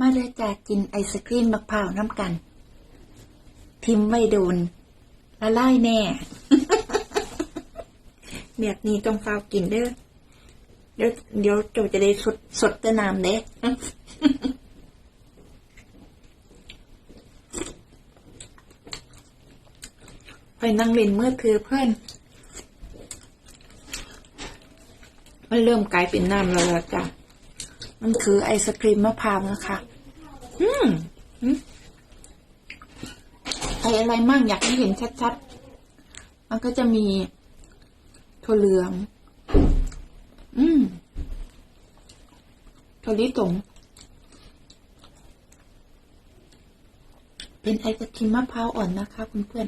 มาเลยจ้ากินไอศครีมมะพร้าวน้ำกัน ทิมไว้โดนละลายแน่ แบบนี้ต้องฟาวกินเด้อเดี๋ยวเดี๋ยวโจจะได้สดสดต่น้ำเด้ไปนั่งเล่นมือถือเพื่อนมันเริ่มกลายเป็นน้ำแล้วล่ะจ้ะ มันคือไอศครีมมะพร้าวนะคะอืมอืมใส่อะไรมั่งอยากให้เห็นชัดๆ มันก็จะมีถั่วเหลือง อืมถั่วลิสงเป็นไอศครีมมะพร้าวอ่อนนะคะคุณเพื่อน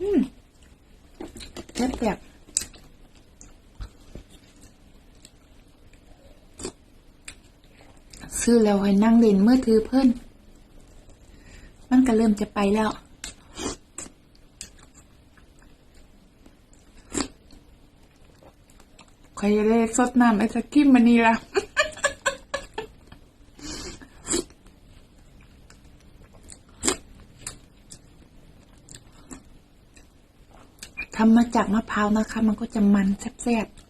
อืมแซ่บแบบ ซื้อแล้วให้นั่งเล่นมือถือเพื่อนมันก็เริ่มจะไปแล้วใครจะได้สดน้ำไอศกรีมมันนี่ละทำมาจากมะพร้าวนะคะ มันก็จะมันแซ่บๆ